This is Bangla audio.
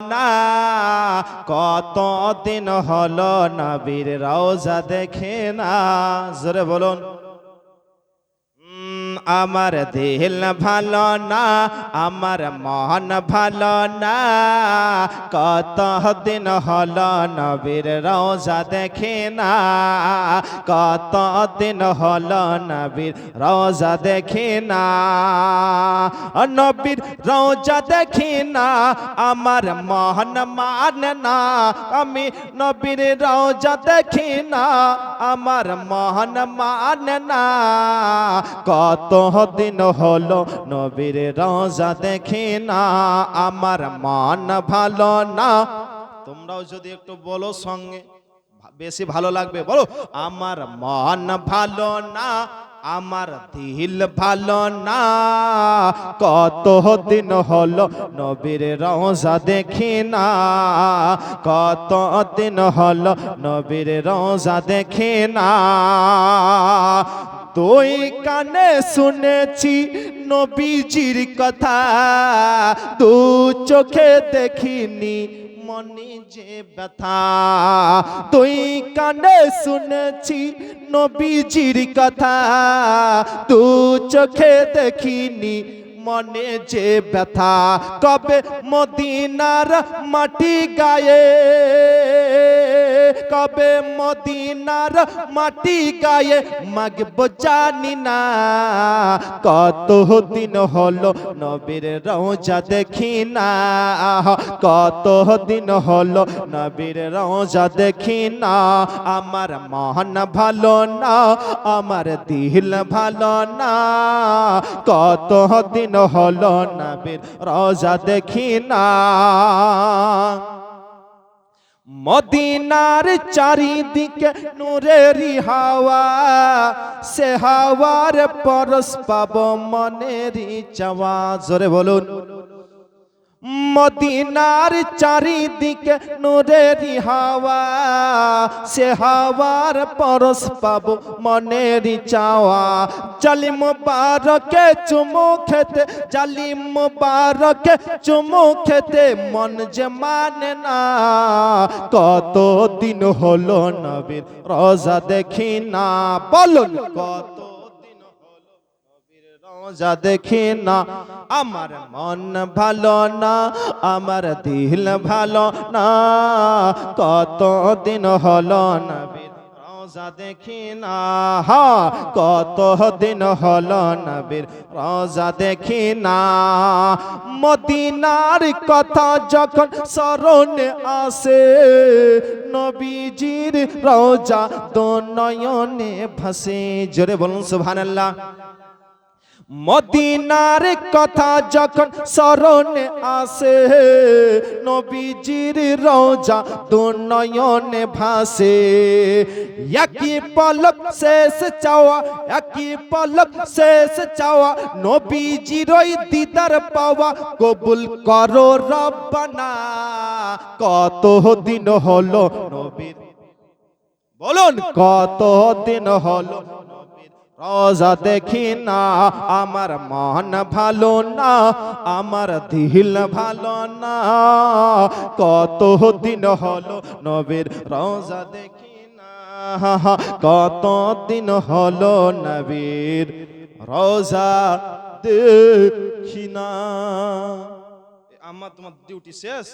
না, কত দিন হলো নবীর রওজা দেখে না। জোরে বলুন। আমার দিল ভালো না, আমার মন ভালো না। কত দিন হলো নবীর রওজা দেখে না? কত দিন হলো নবীর রওজা দেখে না? নবীর রওজা দেখি না, আমার মহন মানে না। আমি নবীর রওজা দেখি না, আমার মহন মানে না। কত দিন হলো নবীর রওজা দেখি না, আমার মন ভালো না। তোমরাও যদি একটু বলো সঙ্গে বেশি ভালো লাগবে। বলো, আমার মন ভালো না, আমার দিল ভালো না। কত দিন হলো নবীর রওজা দেখি না। কত দিন হলো নবীর রওজা দেখি না। দুই কানে শুনেছি নবীজির কথা দু চোখে দেখিনি, মনে যে ব্যথা। তুই কানে শুনেছি নবীজির কথা তু চোখে দেখিনি, মনে যে ব্যথা। কবে মদিনার মাটি গায়ে কবে মদিনার মাটি গায়ে মাগব জানি না। কত দিন হলো নবীর রওজা দেখি না। কত দিন হলো নবীর রওজা দেখি না। আমার মন ভালো না, আমার দিল ভালো না। কত দিন হলো নবীর রওজা দেখি না। মদিনার চারিদিকে নূরেরি হাওয়া সে হাওয়ার পরশ পাব মনেরই চাওয়া। জোরে বলুন। মদিনার চারিদিকে নূরেরি হাওয়া, সে হাওয়ার পরশ পাব মনেরই চাওয়া। জালি মুবারকে চুমু খেতে, জালি মুবারকে চুমু খেতে মন যে মানে না। কত দিন হলো নবীর রোজা দেখি না, বলুন কত রোজা দেখি না, আমার মন ভালো না, আমার দিল ভালো না। কত দিন হলো নবীর রোজা দেখি না, হা কত দিন হলো নবীর রোজা দেখি না। মদিনার কথা যখন স্মরণে আসে, নবীজির রোজা দো নয়নে ভাসে। জোরে বলুন, সুবহানাল্লাহ। মদিনার কথা যখন স্মরণে আসে, নবীজির রোজা দুনয়নে ভাসে। একই পলক শেষ চাওয়া, একই পলক শেষ চাওয়া, নবীজির ওই দিদার পাওয়া। কবুল করো রব্বানা কত দিন হলো নবীর? বলুন কত দিন হলো রোজা দেখি না, আমার মন ভালো না, আমার দিল ভালো না। কত দিন হলো নবীর রোজা দেখি না, কত দিন হলো নবীর রোজা দেখি না। আমার তোমার ডিউটি শেষ?